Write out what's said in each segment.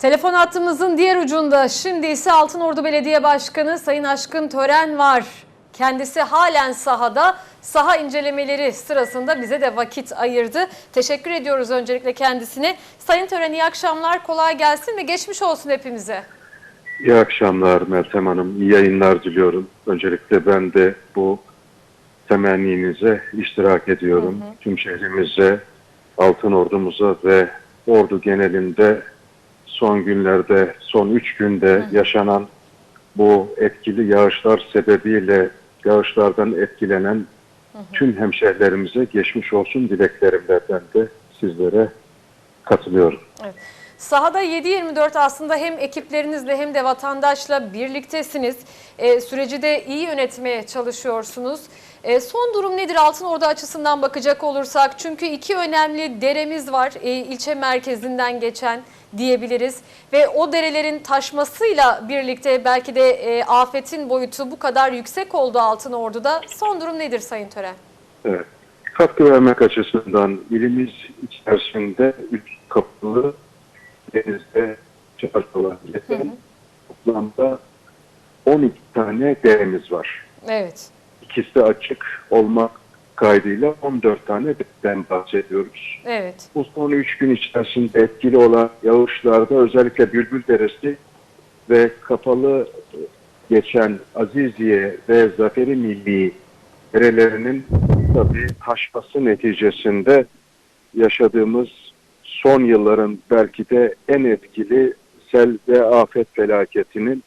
Telefon hattımızın diğer ucunda şimdi ise Altınordu Belediye Başkanı Sayın Aşkın Tören var. Kendisi halen sahada. Saha incelemeleri sırasında bize de vakit ayırdı. Teşekkür ediyoruz öncelikle kendisine. Sayın Tören iyi akşamlar, kolay gelsin ve geçmiş olsun hepimize. İyi akşamlar Meltem Hanım. İyi yayınlar diliyorum. Öncelikle ben de bu temenninize iştirak ediyorum. Tüm şehrimize, Altın Ordumuza ve ordu genelinde son günlerde, son üç günde yaşanan bu etkili yağışlar sebebiyle yağışlardan etkilenen tüm hemşehrilerimize geçmiş olsun dileklerimle ben de sizlere katılıyorum. Sahada 7-24 aslında hem ekiplerinizle hem de vatandaşla birliktesiniz. Ee, süreci de iyi yönetmeye çalışıyorsunuz. Ee, son durum nedir Altınordu açısından bakacak olursak? Çünkü iki önemli deremiz var e, ilçe merkezinden geçen diyebiliriz. Ve o derelerin taşmasıyla birlikte belki de e, afetin boyutu bu kadar yüksek oldu Altınordu'da. Son durum nedir Sayın Tören? Evet. Katkı vermek açısından ilimiz içerisinde üç kapılı denizde çarşılar geçen toplamda 12 tane deremiz var. Evet. İkisi açık olmak kaydıyla 14 tane dereden bahsediyoruz. Evet. Bu son 3 gün içerisinde etkili olan yağışlarda özellikle Bülbül Deresi ve kapalı geçen Aziziye ve Zaferi Milli derelerinin tabii taşması neticesinde yaşadığımız son yılların belki de en etkili sel ve afet felaketinin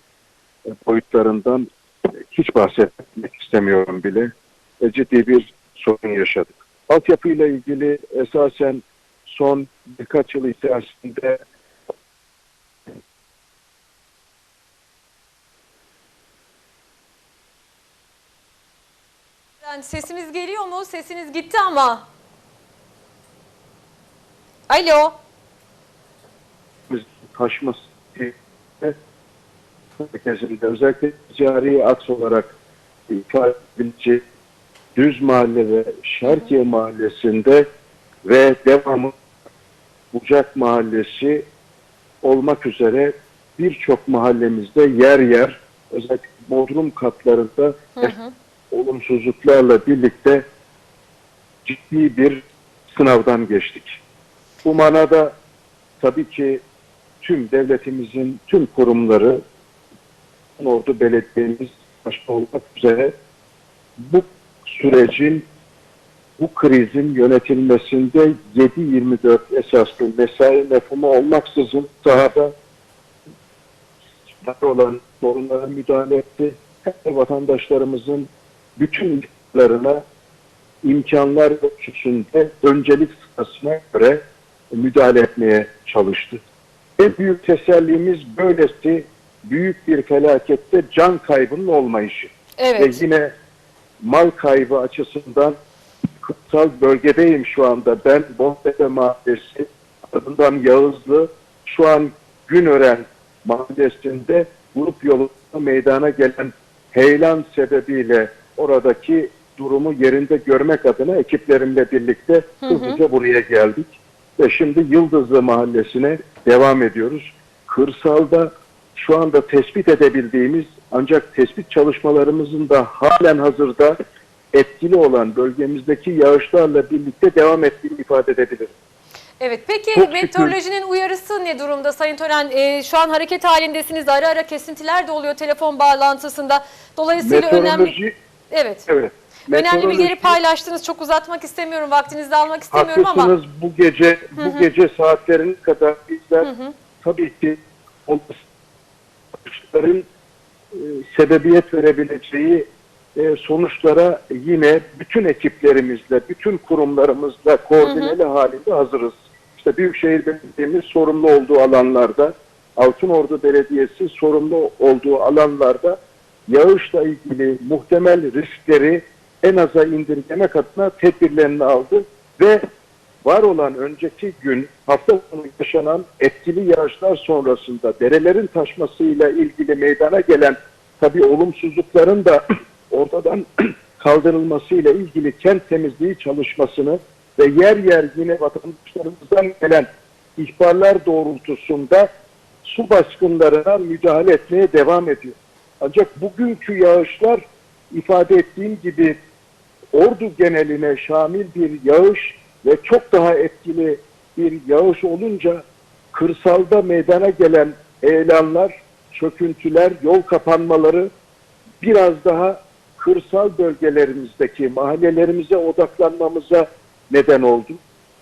boyutlarından hiç bahsetmek istemiyorum bile. E, Ciddi bir sorun yaşadık. Altyapıyla ilgili esasen son birkaç yıl içerisinde sesimiz geliyor mu? Sesiniz gitti ama. Alo. taşması merkezinde özellikle ticari aks olarak ifade edilecek Düz Mahalle ve Şerkiye Mahallesi'nde ve devamı Bucak Mahallesi olmak üzere birçok mahallemizde yer yer özellikle bodrum katlarında olumsuzluklarla birlikte ciddi bir sınavdan geçtik. Bu manada tabii ki tüm devletimizin tüm kurumları Ordu Belediyemiz başta olmak üzere bu sürecin bu krizin yönetilmesinde 7-24 esaslı mesai mefhumu olmaksızın sahada olan sorunlara müdahale etti. Hem vatandaşlarımızın bütün imkanlar ölçüsünde öncelik sırasına göre müdahale etmeye çalıştı. En büyük tesellimiz böylesi büyük bir felakette can kaybının olmayışı. Evet. Ve yine mal kaybı açısından kırsal bölgedeyim şu anda. Ben Boztepe Mahallesi, ardından Yağızlı, şu an Günören Mahallesi'nde grup yolunda meydana gelen heyelan sebebiyle oradaki durumu yerinde görmek adına ekiplerimle birlikte hızlıca buraya geldik. Ve şimdi Yıldızlı Mahallesi'ne devam ediyoruz. Kırsalda şu anda tespit edebildiğimiz ancak tespit çalışmalarımızın da halen hazırda etkili olan bölgemizdeki yağışlarla birlikte devam ettiğini ifade edebilirim. Evet. Peki Çok şükür. meteorolojinin uyarısı ne durumda Sayın Tören? Ee, şu an hareket halindesiniz. Ara ara kesintiler de oluyor telefon bağlantısında. Dolayısıyla önemli Meteoroloji, Evet. evet. Önemli bilgileri paylaştınız. Çok uzatmak istemiyorum. Vaktinizi de almak istemiyorum ama. Haklısınız bu gece bu gece saatlerine kadar bizler tabii ki olayların e, sebebiyet verebileceği e, sonuçlara yine bütün ekiplerimizle, bütün kurumlarımızla koordineli halinde hazırız. İşte Büyükşehir Belediye'miz sorumlu olduğu alanlarda, Altınordu Belediyesi sorumlu olduğu alanlarda yağışla ilgili muhtemel riskleri en aza indirgemek adına tedbirlerini aldı ve var olan önceki gün hafta sonu yaşanan etkili yağışlar sonrasında derelerin taşmasıyla ilgili meydana gelen tabii olumsuzlukların da ortadan kaldırılmasıyla ilgili kent temizliği çalışmasını ve yer yer yine vatandaşlarımızdan gelen ihbarlar doğrultusunda su baskınlarına müdahale etmeye devam ediyor. Ancak bugünkü yağışlar ifade ettiğim gibi ordu geneline şamil bir yağış ve çok daha etkili bir yağış olunca kırsalda meydana gelen eğlanlar, çöküntüler, yol kapanmaları biraz daha kırsal bölgelerimizdeki mahallelerimize odaklanmamıza neden oldu.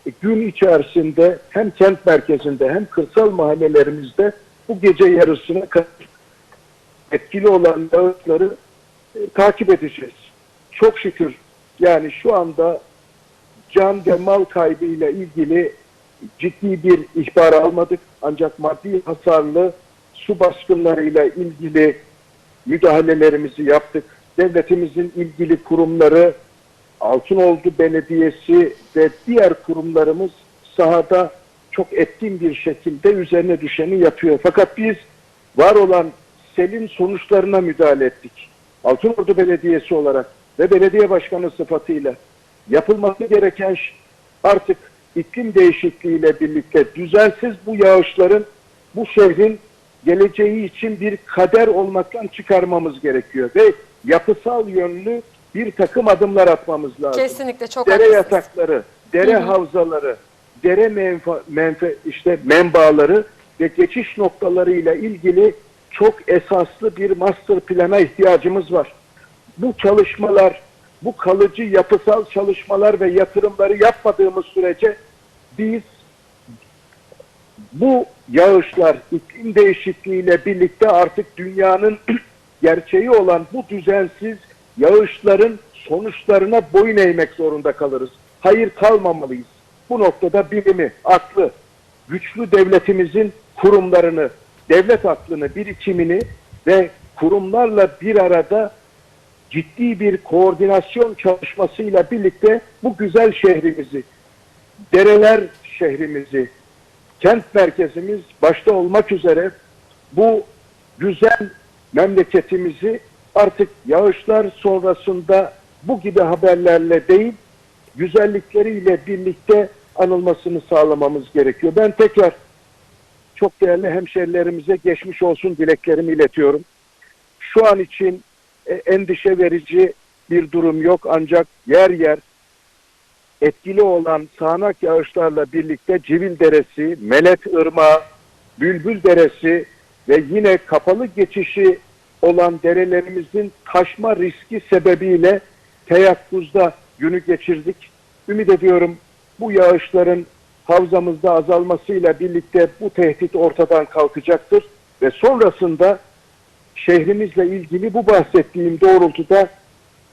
E, gün içerisinde hem kent merkezinde hem kırsal mahallelerimizde bu gece yarısına kadar etkili olan yağışları e, takip edeceğiz. Çok şükür yani şu anda can ve mal kaybı ile ilgili ciddi bir ihbar almadık. Ancak maddi hasarlı su baskınlarıyla ilgili müdahalelerimizi yaptık. Devletimizin ilgili kurumları, Altınoldu Belediyesi ve diğer kurumlarımız sahada çok etkin bir şekilde üzerine düşeni yapıyor. Fakat biz var olan selin sonuçlarına müdahale ettik. Altınordu Belediyesi olarak ve belediye başkanı sıfatıyla yapılması gereken artık iklim değişikliğiyle birlikte düzensiz bu yağışların bu şehrin geleceği için bir kader olmaktan çıkarmamız gerekiyor ve yapısal yönlü bir takım adımlar atmamız lazım. Kesinlikle çok dere haklısınız. yatakları, dere havzaları, dere menfa, menfe, işte menbaları ve geçiş noktalarıyla ilgili çok esaslı bir master plana ihtiyacımız var. Bu çalışmalar, bu kalıcı yapısal çalışmalar ve yatırımları yapmadığımız sürece biz bu yağışlar iklim değişikliğiyle birlikte artık dünyanın gerçeği olan bu düzensiz yağışların sonuçlarına boyun eğmek zorunda kalırız. Hayır kalmamalıyız. Bu noktada bilimi, aklı, güçlü devletimizin kurumlarını, devlet aklını, birikimini ve kurumlarla bir arada ciddi bir koordinasyon çalışmasıyla birlikte bu güzel şehrimizi, dereler şehrimizi, kent merkezimiz başta olmak üzere bu güzel memleketimizi artık yağışlar sonrasında bu gibi haberlerle değil, güzellikleriyle birlikte anılmasını sağlamamız gerekiyor. Ben tekrar çok değerli hemşerilerimize geçmiş olsun dileklerimi iletiyorum. Şu an için endişe verici bir durum yok ancak yer yer etkili olan sağanak yağışlarla birlikte Civil Deresi, Melet Irmağı, Bülbül Deresi ve yine kapalı geçişi olan derelerimizin taşma riski sebebiyle teyakkuzda günü geçirdik. Ümit ediyorum bu yağışların havzamızda azalmasıyla birlikte bu tehdit ortadan kalkacaktır ve sonrasında şehrimizle ilgili bu bahsettiğim doğrultuda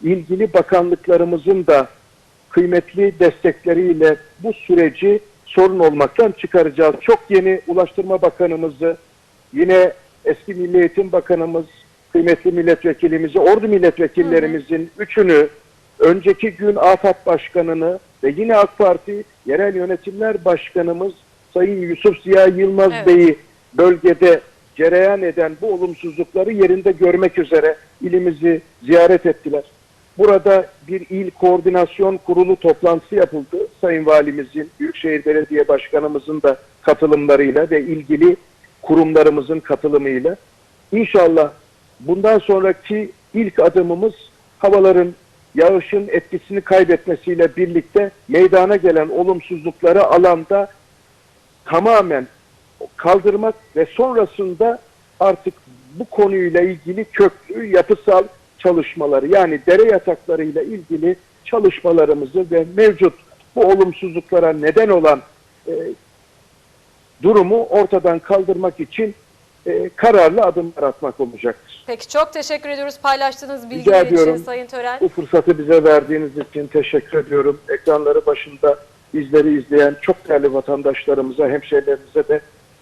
ilgili bakanlıklarımızın da kıymetli destekleriyle bu süreci sorun olmaktan çıkaracağız. Çok yeni Ulaştırma Bakanımızı, yine eski Milli Eğitim Bakanımız, kıymetli milletvekilimizi, ordu milletvekillerimizin üçünü, önceki gün AFAD Başkanı'nı ve yine AK Parti Yerel Yönetimler Başkanımız Sayın Yusuf Ziya Yılmaz Evet. Bey'i bölgede cereyan eden bu olumsuzlukları yerinde görmek üzere ilimizi ziyaret ettiler. Burada bir il koordinasyon kurulu toplantısı yapıldı. Sayın Valimizin, Büyükşehir Belediye Başkanımızın da katılımlarıyla ve ilgili kurumlarımızın katılımıyla. İnşallah bundan sonraki ilk adımımız havaların yağışın etkisini kaybetmesiyle birlikte meydana gelen olumsuzlukları alanda tamamen kaldırmak ve sonrasında artık bu konuyla ilgili köklü yapısal çalışmaları yani dere yataklarıyla ilgili çalışmalarımızı ve mevcut bu olumsuzluklara neden olan e, durumu ortadan kaldırmak için e, kararlı adımlar atmak olacaktır. Peki çok teşekkür ediyoruz paylaştığınız bilgiler için. Sayın Tören. Bu fırsatı bize verdiğiniz için teşekkür ediyorum. Ekranları başında bizleri izleyen çok değerli vatandaşlarımıza, hemşehrilerimize de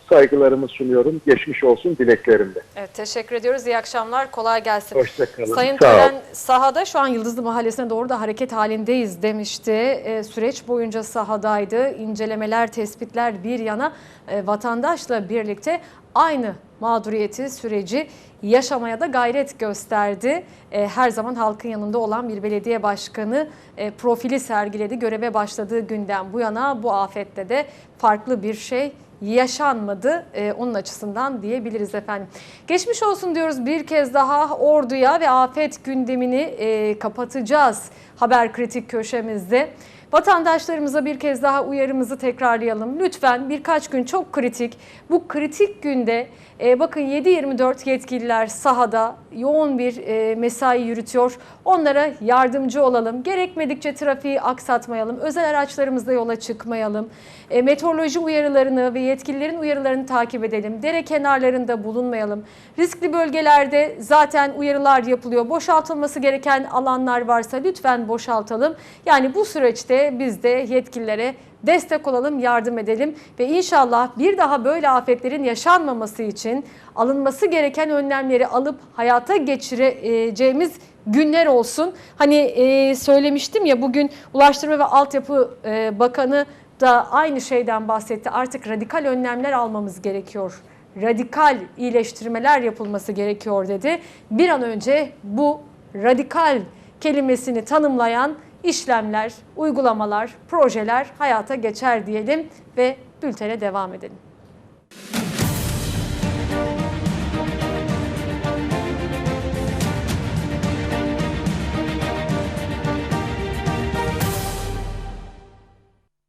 saygılarımı sunuyorum. Geçmiş olsun dileklerimle. Evet teşekkür ediyoruz. İyi akşamlar. Kolay gelsin. Hoşçakalın. Sayın Sağ. Tören sahada şu an Yıldızlı Mahallesi'ne doğru da hareket halindeyiz demişti. Ee, süreç boyunca sahadaydı. İncelemeler, tespitler bir yana e, vatandaşla birlikte aynı mağduriyeti, süreci yaşamaya da gayret gösterdi. E, her zaman halkın yanında olan bir belediye başkanı e, profili sergiledi. Göreve başladığı günden bu yana bu afette de farklı bir şey yaşanmadı e, onun açısından diyebiliriz efendim. Geçmiş olsun diyoruz bir kez daha orduya ve afet gündemini e, kapatacağız haber kritik köşemizde. Vatandaşlarımıza bir kez daha uyarımızı tekrarlayalım. Lütfen birkaç gün çok kritik. Bu kritik günde e, bakın 7-24 yetkililer sahada yoğun bir e, mesai yürütüyor. Onlara yardımcı olalım. Gerekmedikçe trafiği aksatmayalım. Özel araçlarımızla yola çıkmayalım. E, meteoroloji uyarılarını ve yetkililerin uyarılarını takip edelim. Dere kenarlarında bulunmayalım. Riskli bölgelerde zaten uyarılar yapılıyor. Boşaltılması gereken alanlar varsa lütfen boşaltalım. Yani bu süreçte biz de yetkililere destek olalım, yardım edelim ve inşallah bir daha böyle afetlerin yaşanmaması için alınması gereken önlemleri alıp hayata geçireceğimiz günler olsun. Hani e, söylemiştim ya bugün Ulaştırma ve Altyapı e, Bakanı da aynı şeyden bahsetti. Artık radikal önlemler almamız gerekiyor. Radikal iyileştirmeler yapılması gerekiyor dedi. Bir an önce bu radikal kelimesini tanımlayan işlemler, uygulamalar, projeler hayata geçer diyelim ve bültene devam edelim.